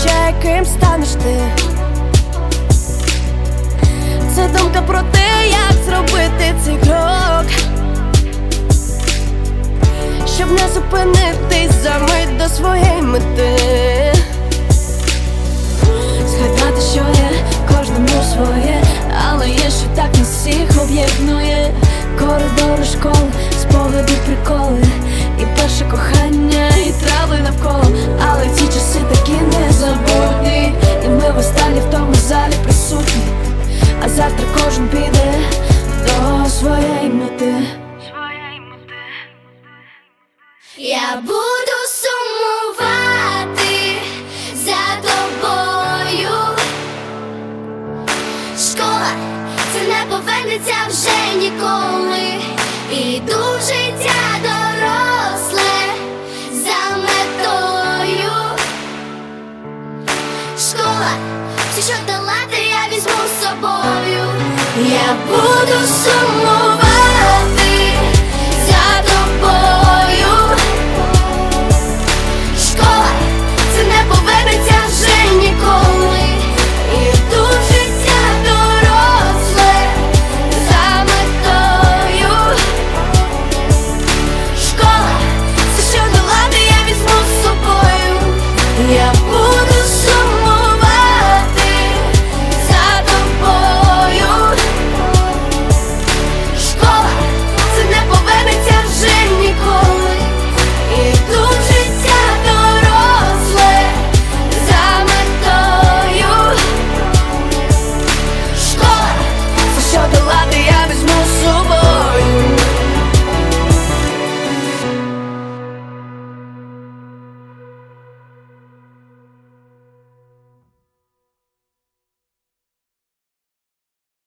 визначає, ким станеш ти. Це думка про те, як зробити цей крок, щоб не зупинитись за мить до своєї мети. Згадати, що є кожному своє, але є, що так нас всіх об'єднує. Коридори школи, спогади, приколи, і перше кохання, і трави навколо. Але ці часи такі Я буду сумувати за тобою. Школа це не повернеться вже ніколи. Іду в життя доросле за метою. Школа, все, що долати, я візьму з собою. Я буду сумувати